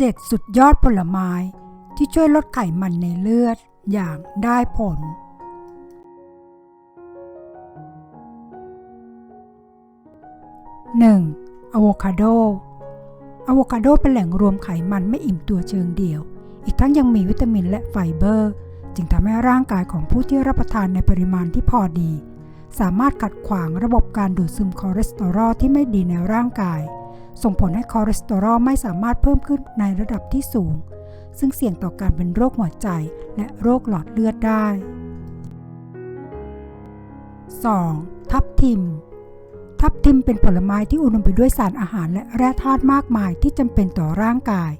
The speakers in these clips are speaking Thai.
7 สุดยอดผลไม้ที่ช่วยลดไขมันในเลือดอย่างได้ผล 1. อะโวคาโดอะโวคาโดเป็นแหล่งรวมไขมันไม่อิ่มตัวเชิงเดี่ยว อีกทั้งยังมีวิตามินและไฟเบอร์ จึงทำให้ร่างกายของผู้ที่รับประทานในปริมาณที่พอดี สามารถขัดขวางระบบการดูดซึมคอเลสเตอรอลที่ไม่ดีในร่างกาย ส่งผลให้คอเลสเตอรอลไม่สามารถเพิ่มขึ้นในระดับที่สูง ซึ่งเสี่ยงต่อการเป็นโรคหัวใจและโรคหลอดเลือดได้ 2. ทับทิม ทับทิมเป็นผลไม้ที่อุดมไปด้วยสารอาหารและแร่ธาตุมากมายที่จำเป็นต่อร่างกาย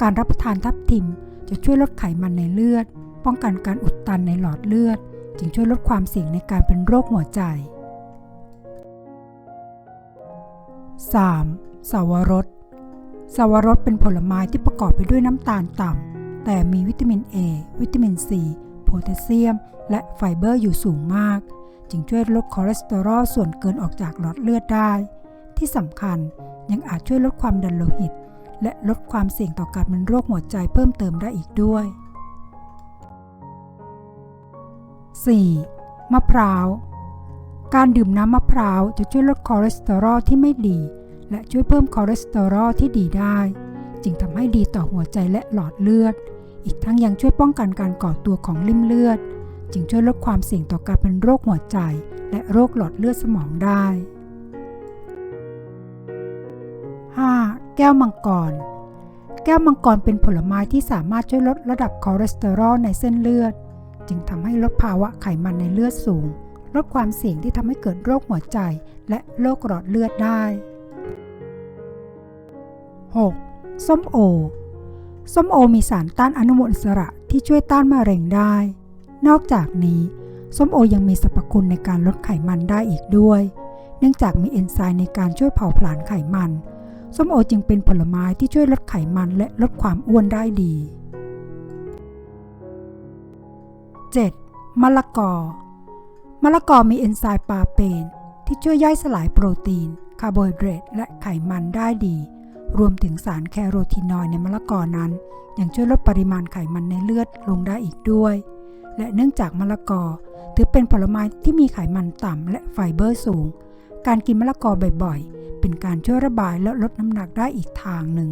การรับประทานทับทิมจะช่วยลดไขมันในเลือด ป้องกันการอุดตันในหลอดเลือด จึงช่วยลดความเสี่ยงในการเป็นโรคหัวใจ 3. สาวรสสาวรสเป็นผลไม้ที่ประกอบไปด้วยน้ำตาลต่ำ แต่มีวิตามิน A วิตามิน C โพแทสเซียม และไฟเบอร์อยู่สูงมาก จึงช่วยลดคอเลสเตอรอลส่วนเกินออกจากหลอดเลือดได้ ที่สำคัญยังอาจช่วยลดความดันโลหิต และลดความเสี่ยงต่อการเป็นโรคหัวใจเพิ่มเติมได้อีกด้วย 4. มะพร้าว การดื่มน้ำมะพร้าวจะช่วยลดคอเลสเตอรอลที่ไม่ดี และช่วยเพิ่มคอเลสเตอรอลที่ดีได้ จึงทำให้ดีต่อหัวใจและหลอดเลือด อีกทั้งยังช่วยป้องกันการก่อตัวของลิ่มเลือด จึงช่วยลดความเสี่ยงต่อการเป็นโรคหัวใจ และโรคหลอดเลือดสมองได้ 5. แก้วมังกร แก้วมังกรเป็นผลไม้ที่สามารถช่วยลดระดับคอเลสเตอรอลในเส้นเลือด จึงทำให้ลดภาวะไขมันในเลือดสูง ลดความเสี่ยงที่ทำให้เกิดโรคหัวใจและโรคหลอดเลือดได้ 6. ส้มโอ ส้มโอมีสารต้านอนุมูลอิสระที่ช่วยต้านมะเร็งได้ นอกจากนี้ ส้มโอยังมีสรรพคุณในการลดไขมันได้อีกด้วย เนื่องจากมีเอนไซม์ในการช่วยเผาผลาญไขมัน ส้มโอจึงเป็นผลไม้ที่ช่วยลดไขมันและลดความอ้วนได้ดี 7. มะละกอ มะละกอมีเอนไซม์ปาเปนที่ช่วยย่อยสลายโปรตีน คาร์โบไฮเดรตและไขมันได้ดี รวมถึงสารแคโรทีนอยด์ในมะละกอนั้น ยังช่วยลดปริมาณไขมันในเลือดลงได้อีกด้วย และเนื่องจากมะละกอ ถือเป็นผลไม้ที่มีไขมันต่ำและไฟเบอร์สูง การกินมะละกอบ่อยๆ เป็นการช่วยระบายและลดน้ำหนักได้อีกทางหนึ่ง